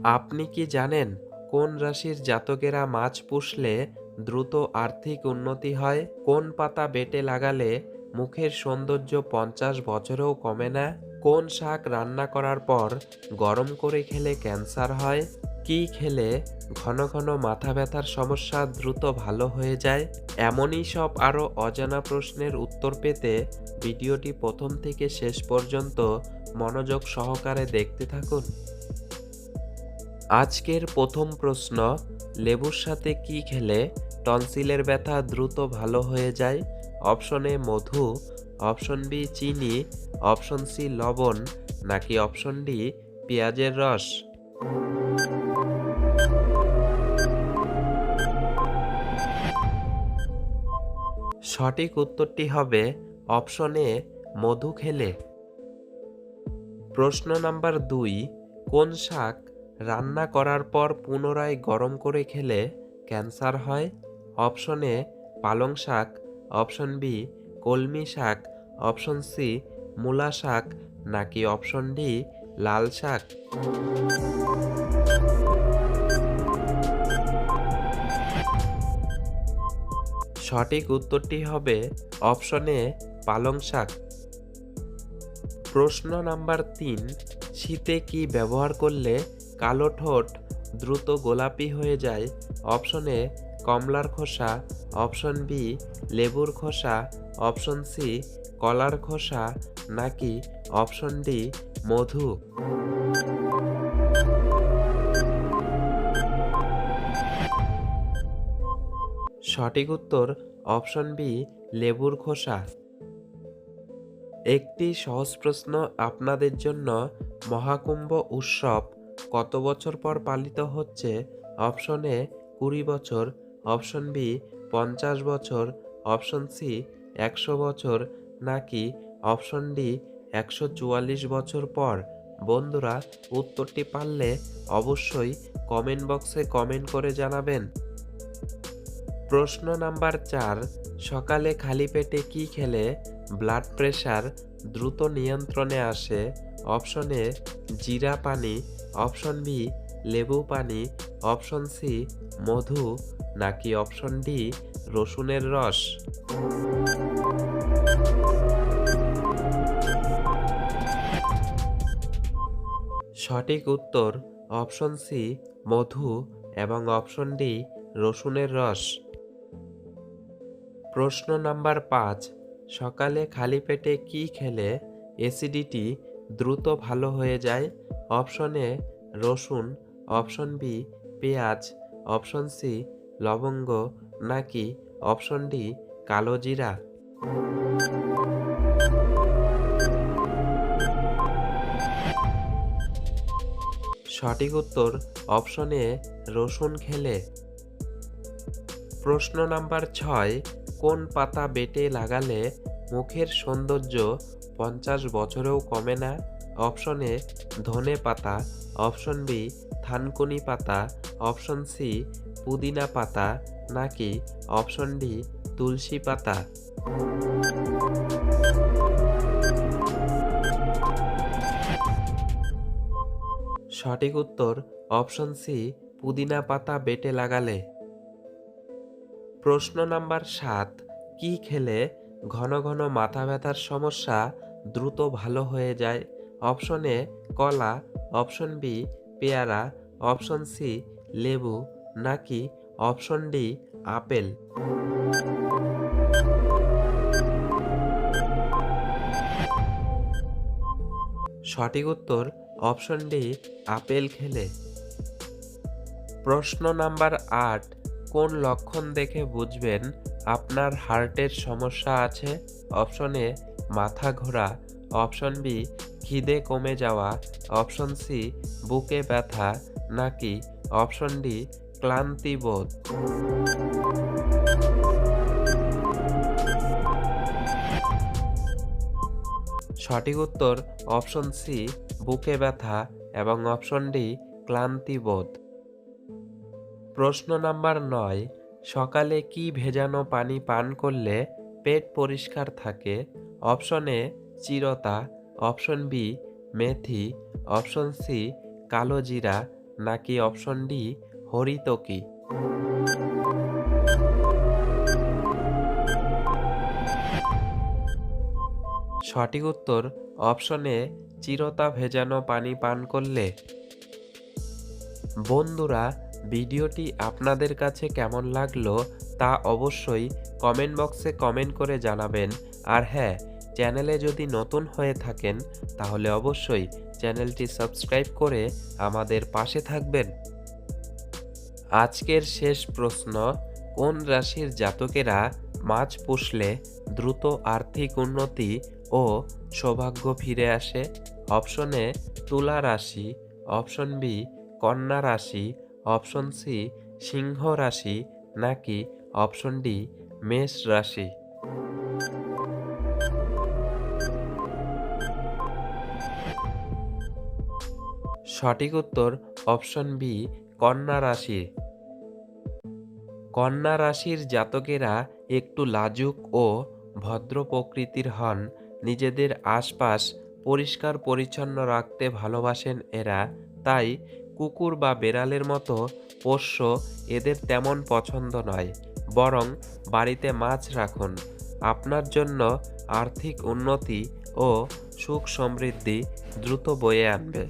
আপনি কি জানেন কোন রাশির জাতকেরা মাছ পুষলে দ্রুত আর্থিক উন্নতি হয়? কোন পাতা বেটে লাগালে মুখের সৌন্দর্য পঞ্চাশ বছরেও কমে না? কোন শাক রান্না করার পর গরম করে খেলে ক্যান্সার হয়? কি খেলে ঘন ঘন মাথা ব্যথার সমস্যা দ্রুত ভালো হয়ে যায়? এমনই সব আরও অজানা প্রশ্নের উত্তর পেতে ভিডিওটি প্রথম থেকে শেষ পর্যন্ত মনোযোগ সহকারে দেখতে থাকুন। আজকের প্রথম প্রশ্ন, লেবুর সাথে কি খেলে টনসিলের ব্যথা দ্রুত ভালো হয়ে যায়? অপশন এ মধু, অপশন বি চিনি, অপশন সি লবণ, নাকি অপশন ডি পেঁয়াজের রস? সঠিক উত্তরটি হবে অপশন এ, মধু খেলে। প্রশ্ন নাম্বার দুই, কোন শাক রান্না করার পর পুনরায় গরম করে খেলে ক্যান্সার হয়। অপশন এ, পালং শাক। অপশন বি, কলমি শাক। অপশন সি, মূলা শাক। নাকি অপশন ডি, লাল শাক? সঠিক উত্তরটি হবে অপশনে পালং শাক। প্রশ্ন নাম্বার তিন, শীতে কি ব্যবহার করলে কালো ঠোঁট দ্রুত গোলাপি হয়ে যায়। অপশনে কমলার খোসা, অপশন বি লেবুর খোসা, অপশন সি কলার খোসা নাকি অপশন ডি মধু। সঠিক উত্তর অপশন বি লেবুর খোসা। একটি সহজ প্রশ্ন আপনাদের জন্য মহাকুম্ভ উৎসব কত বছর পর পালিত হচ্ছে? অপশন এ কুড়ি বছর, অপশন বি পঞ্চাশ বছর, অপশন সি একশো বছর, নাকি অপশন ডি একশো চুয়াল্লিশ বছর পর? বন্ধুরা, উত্তরটি পারলে অবশ্যই কমেন্ট বক্সে কমেন্ট করে জানাবেন। প্রশ্ন নাম্বার চার, সকালে খালি পেটে কি খেলে? ব্লাড প্রেশার দ্রুত নিয়ন্ত্রণে আসে। অপশন এ, জিরা পানি অপশন বি, লেবু পানি। অপশন সি, মধু। নাকি অপশন ডি, রসুনের রস? সঠিক উত্তর, অপশন সি, মধু এবং অপশন ডি, রসুনের রস। প্রশ্ন নাম্বার পাঁচ, সকালে খালি পেটে কি খেলে? অ্যাসিডিটি দ্রুত ভালো হয়ে যায়। অপশন এ রসুন। অপশন বি পেঁয়াজ। অপশন সি লবঙ্গ। নাকি অপশন ডি কালো জিরা। সঠিক উত্তর অপশন এ রসুন খেলে। প্রশ্ন নাম্বার ছয়, কোন পাতা বেটে লাগালে মুখের সৌন্দর্য পঞ্চাশ বছরেও কমে না। অপশন এ, ধনে পাতা। অপশন বি, থানকুনি পাতা। অপশন সি, পুদিনা পাতা। নাকি অপশন ডি, তুলসী পাতা? সঠিক উত্তর, অপশন সি, পুদিনা পাতা বেটে লাগালে। প্রশ্ন নাম্বার সাত, কি খেলে ঘন ঘন মাথা ব্যথার সমস্যা দ্রুত ভালো হয়ে যায়। অপশন এ কলা। অপশন বি পেয়ারা। অপশন সি লেবু। নাকি অপশন ডি আপেল। সঠিক উত্তর অপশন ডি আপেল খেলে। প্রশ্ন নাম্বার আট, কোন লক্ষণ দেখে বুঝবেন? আপনার হার্টের সমস্যা আছে? অপশন এ, মাথা ঘোরা। অপশন বি, খিদে কমে যাওয়া। অপশন সি, বুকে ব্যথা। নাকি অপশন ডি, ক্লান্তি বোধ। সঠিক উত্তর, অপশন সি, বুকে ব্যথা এবং অপশন ডি, ক্লান্তি বোধ। প্রশ্ন নাম্বার নয় সকালে কি ভেজানো পানি পান করলে পেট পরিষ্কার থাকে? অপশন এ, চিরতা, অপশন বি, মেথি, অপশন সি, কালো জিরা, নাকি অপশন ডি, হরিতকি? সঠিক উত্তর অপশনে চিরতা ভেজানো পানি পান করলে? বন্ধুরা ভিডিওটি আপনাদের কাছে কেমন লাগল তা অবশ্যই কমেন্ট বক্সে কমেন্ট করে জানাবেন। আর হ্যাঁ চ্যানেলে যদি নতুন হয়ে থাকেন, তাহলে অবশ্যই চ্যানেলটি সাবস্ক্রাইব করে আমাদের পাশে থাকবেন। আজকের শেষ প্রশ্ন, কোন রাশির জাতকেরা মাছ পুষলে দ্রুত আর্থিক উন্নতি ও সৌভাগ্য ফিরে আসে? অপশনে তুলা রাশি, অপশন বি, কন্যা রাশি অপশন সি, সিংহ রাশি নাকি অপশন ডি, মেষ রাশি? সঠিক উত্তর অপশন বি, কন্যা রাশি। কন্যা রাশির জাতকেরা একটু লাজুক ও ভদ্র প্রকৃতির হন। নিজেদের আশপাশ পরিষ্কার পরিচ্ছন্ন রাখতে ভালোবাসেন এরা। তাই কুকুর বা বেড়ালের মতো পোষ্য এদের তেমন পছন্দ নয়, বরং বাড়িতে মাছ রাখুন। আপনার জন্য আর্থিক উন্নতি ও সুখ সমৃদ্ধি দ্রুত বয়ে আনবে।